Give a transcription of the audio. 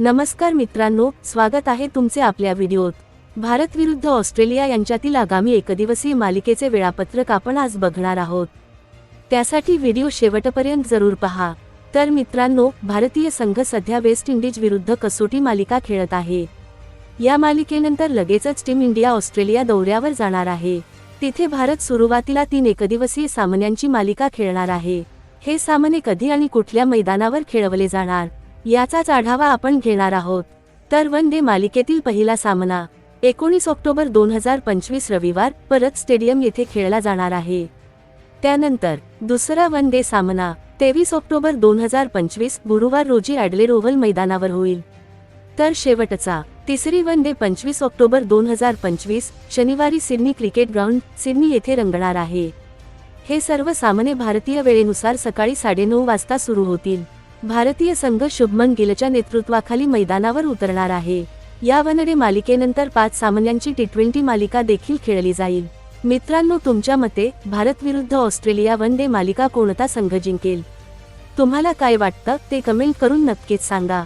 नमस्कार मित्रांनो स्वागत आहे तुमचे आपल्या व्हिडिओत. भारत विरुद्ध ऑस्ट्रेलिया यांच्यातील आगामी एकदिवसीय मालिकेचे वेळापत्रक आपण आज बघणार आहोत. त्यासाठी व्हिडिओ शेवटपर्यंत जरूर पहा. तर मित्रांनो भारतीय संघ सध्या वेस्ट इंडिज विरुद्ध कसोटी मालिका खेळत आहे. या मालिकेनंतर लगेचच टीम इंडिया ऑस्ट्रेलिया दौऱ्यावर जाणार आहे. तिथे भारत सुरुवातीला तीन एकदिवसीय सामन्यांची मालिका खेळणार आहे. हे सामने कधी आणि कुठल्या मैदानावर खेळवले जाणार? याचाच आढावा आपण घेणार आहोत. तर वन डे मालिकेतील पहिला सामना एकोणीस ऑक्टोबर दोन हजार पंचवीस रविवार परत स्टेडियम येथे खेळला जाणार आहे. त्यानंतर दुसरा वन डे सामना तेवीस ऑक्टोबर दोन हजार पंचवीस गुरुवार रोजी ॲडलेर ओव्हल मैदानावर होईल. तर शेवटचा तिसरी वन डे पंचवीस ऑक्टोबर दोन हजार पंचवीस शनिवारी सिडनी क्रिकेट ग्राउंड सिडनी येथे रंगणार आहे. हे सर्व सामने भारतीय वेळेनुसार सकाळी साडेनऊ वाजता सुरू होतील. भारतीय संघ शुभमन गिलच्या नेतृत्वाखाली मैदानावर उतरणार आहे. या वनडे मालिकेनंतर पाच सामन्यांची टी ट्वेंटी मालिका देखील खेळली जाईल. मित्रांनो तुमच्या मते भारत विरुद्ध ऑस्ट्रेलिया वन डे मालिका कोणता संघ जिंकेल? तुम्हाला काय वाटतं ते कमेंट करून नक्कीच सांगा.